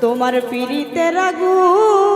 তোমার পিড়িতে রাগু।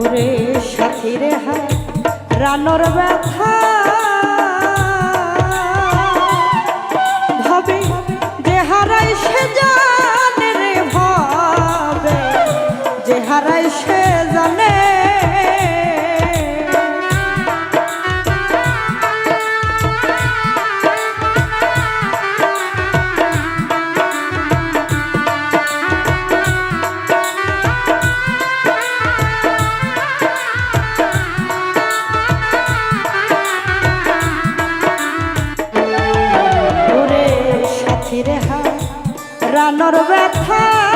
ওরে সাথীরে হায় রানোর ব্যথা lot of red hair.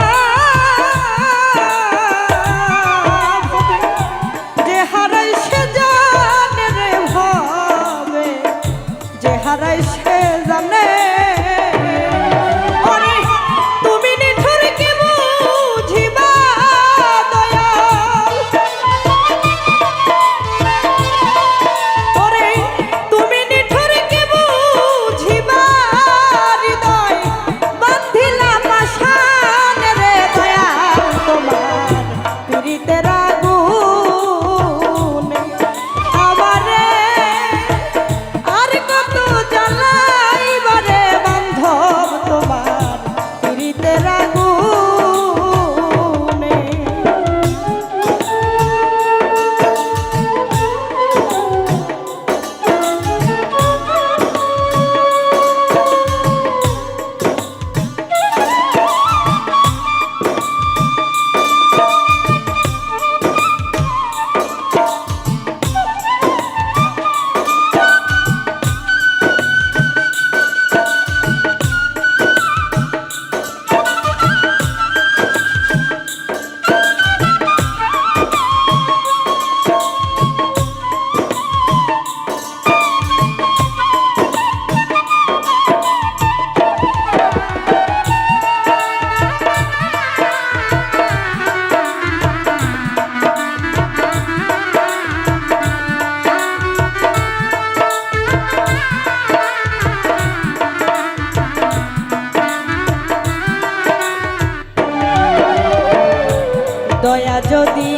দয়া যদি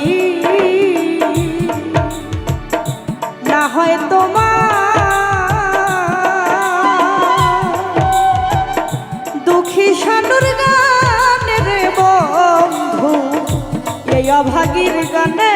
না হয় তোমার। দুঃখী সানুর গানের বন্ধু এই অভাগীর গানে